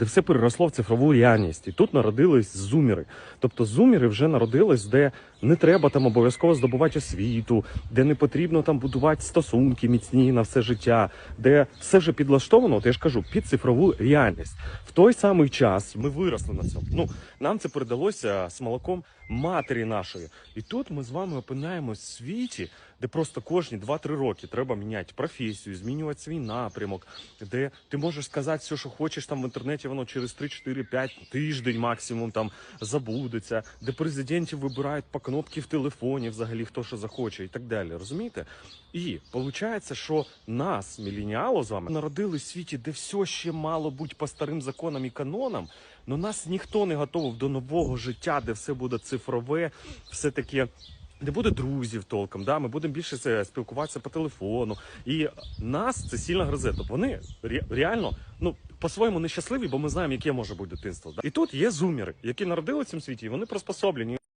де все переросло в цифрову реальність. І тут народились зуміри. Тобто зуміри вже народились, де не треба там обов'язково здобувати освіту, де не потрібно там будувати стосунки міцні на все життя, де все вже підлаштовано, от я ж кажу, під цифрову реальність. В той самий час ми виросли на цьому. Ну нам це передалося з молоком матері нашої. І тут ми з вами опиняємось в світі, де просто кожні 2-3 роки треба міняти професію, змінювати свій напрямок, де ти можеш сказати все, що хочеш там в інтернеті, воно через 3-4-5 тиждень максимум там забудеться, де президентів вибирають по кнопці в телефоні, взагалі хто що захоче і так далі. Розумієте? І виходить, що нас, міленіало з вами, народили в світі, де все ще мало бути по старим законам і канонам. Но нас ніхто не готовив до нового життя, де все буде цифрове, все таке. Не буде друзів толком, да? ми будемо більше спілкуватися по телефону. І нас це сильно гризе. Тобто вони реально ну, по-своєму нещасливі, бо ми знаємо, яке може бути дитинство. Да? І тут є зуміри, які народили в цьому світі, і вони приспособлені.